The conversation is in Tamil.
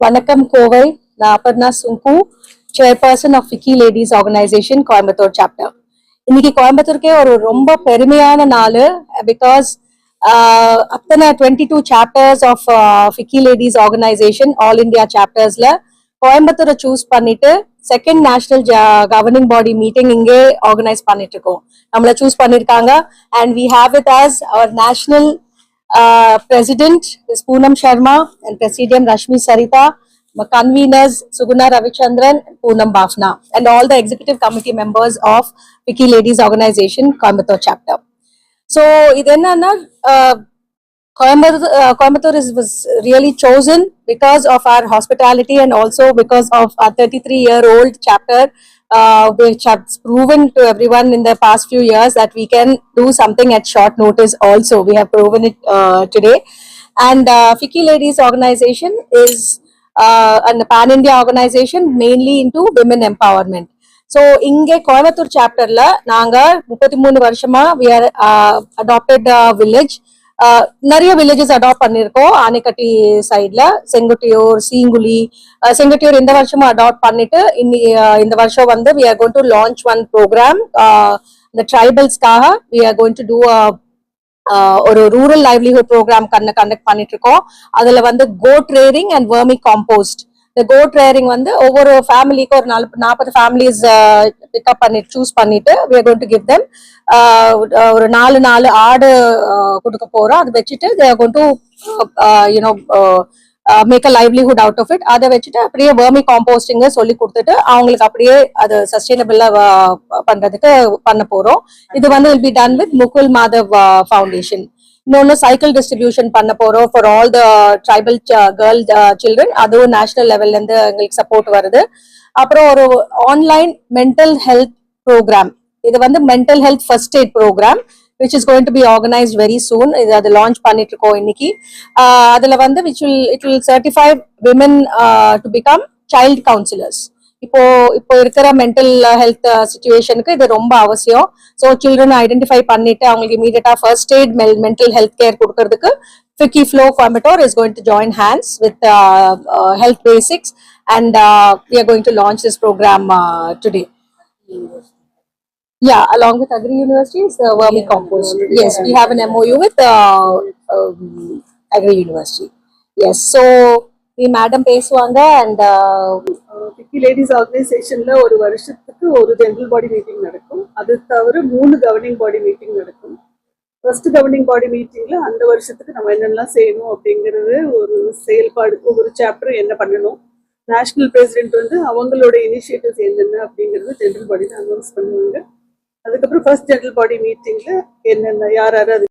வணக்கம் கோவை. நான் அபர்ணா சுங்கு சேர்பர்சன் ஆஃப் விக்கி லேடிஸ் ஆர்கனைசேஷன் கோயம்புத்தூர் சாப்டர் இன்னைக்கு கோயம்புத்தூருக்கே ஒரு ரொம்ப பெருமையான நாள் பிகாஸ் அத்தனை twenty two chapters of FICCI ladies organisation all India சாப்டர்ஸ்ல கோயம்புத்தூரை சூஸ் பண்ணிட்டு second national governing body meeting இங்கே ஆர்கனைஸ் பண்ணிட்டு இருக்கோம். நம்மளை சூஸ் பண்ணிருக்காங்க and we have it as our national uh, President is Poonam Sharma and Presidium Rashmi Sarita, conveners Suguna Ravichandran and Poonam Bafna, and all the executive committee members of Wiki Ladies Organization, Coimbatore chapter. So, idenna uh, uh, Coimbatore is, was really chosen because of our hospitality and also because of our 33 year old chapter, uh, which has proven to everyone in the past few years that we can do something at short notice also. We have proven it uh, today. And uh, Fiki Ladies Organization is uh, a pan India organization mainly into women empowerment. So இங்கே கோயம்புத்தூர் சாப்டர்ல நாங்க முப்பத்தி மூணு வருஷமா வி ஆர் அடாப்டட் வில்லேஜ் நிறைய வில்லேஜஸ் அடாப்ட் பண்ணியிருக்கோம் ஆனைக்கட்டி சைட்ல செங்குட்டியூர் சீங்குழி செங்குட்டியூர் இந்த வருஷமும் அடாப்ட் பண்ணிட்டு இன்னி இந்த வருஷம் வந்து we are going to launch one programme இந்த ட்ரைபல்ஸ்க்காக we are going to do ஒரு ரூரல் லைவ்லிஹுட் ப்ரோக்ராம் கண்ண கண்டக்ட் பண்ணிட்டு இருக்கோம். அதுல வந்து goat rearing and vermicompost இந்த கோட் ரேரிங் வந்து ஒவ்வொரு ஃபேமிலிக்கு ஒரு நாலு நாற்பது ஃபேமிலிஸ் பிக்கப் பண்ணி சூஸ் பண்ணிட்டு we are going ஒரு நாலு நாலு ஆடு கொடுக்க போறோம். அது வச்சுட்டு they are going make a livelihood out of it அதை வச்சுட்டு அப்படியே வேர்மி காம்போஸ்டிங்க சொல்லி கொடுத்துட்டு அவங்களுக்கு அப்படியே அது சஸ்டைனபிளா பண்றதுக்கு பண்ண போறோம். இது வந்து will be done with Mukul Madhav foundation இன்னொன்னு சைக்கிள் டிஸ்ட்ரிபியூஷன் பண்ண போறோம் for all the tribal girl children அதுவும் நேஷனல் லெவல்ல இருந்து எங்களுக்கு சப்போர்ட் வருது. அப்புறம் ஒரு ஆன்லைன் மென்டல் ஹெல்த் ப்ரோக்ராம் இது வந்து mental health first aid program which is going to be organise very soon இது அது லான்ச் பண்ணிட்டு இருக்கோம் இன்னைக்கு அதுல வந்து which will it will certify women to become child counsellors இப்போ இப்போ இருக்கிற மென்டல் ஹெல்த் சுச்சுவேஷனுக்கு இது ரொம்ப அவசியம் ஸோ சில்ட்ரன் ஐடென்டிஃபை பண்ணிட்டு அவங்களுக்கு இமீடியட்டா first aid mental health care கொடுக்கறதுக்கு Fiki Flow Coimbatore is going to join hands with uh, uh, Health Basics and uh, we are going to launch this program uh, today. Yeah, along with Agri University is the vermicompost. Yes, we have an MOU with uh, um, Agri University. Yes, so we madam பேசுவாங்க and uh, விக்கி லேடிஸ் ஆர்கனைசேஷன்ல ஒரு வருஷத்துக்கு ஒரு ஜென்ரல் பாடி மீட்டிங் நடக்கும். அது தவிர மூணு கவர்னிங் பாடி மீட்டிங் நடக்கும். ஃபர்ஸ்ட் கவர்னிங் பாடி மீட்டிங்ல அந்த வருஷத்துக்கு நம்ம என்னெல்லாம் செய்யணும் அப்படிங்கிறது ஒரு செயல்பாடு ஒவ்வொரு சாப்டர் என்ன பண்ணணும். நேஷனல் பிரசிடென்ட் வந்து அவங்களோட இனிஷியேட்டிவ்ஸ் என்னென்ன அப்படிங்கிறது ஜென்ரல் பாடியில் அனௌன்ஸ் பண்ணுவாங்க. அதுக்கப்புறம் ஃபர்ஸ்ட் ஜென்ரல் பாடி மீட்டிங்ல என்னென்ன யார் யார் அது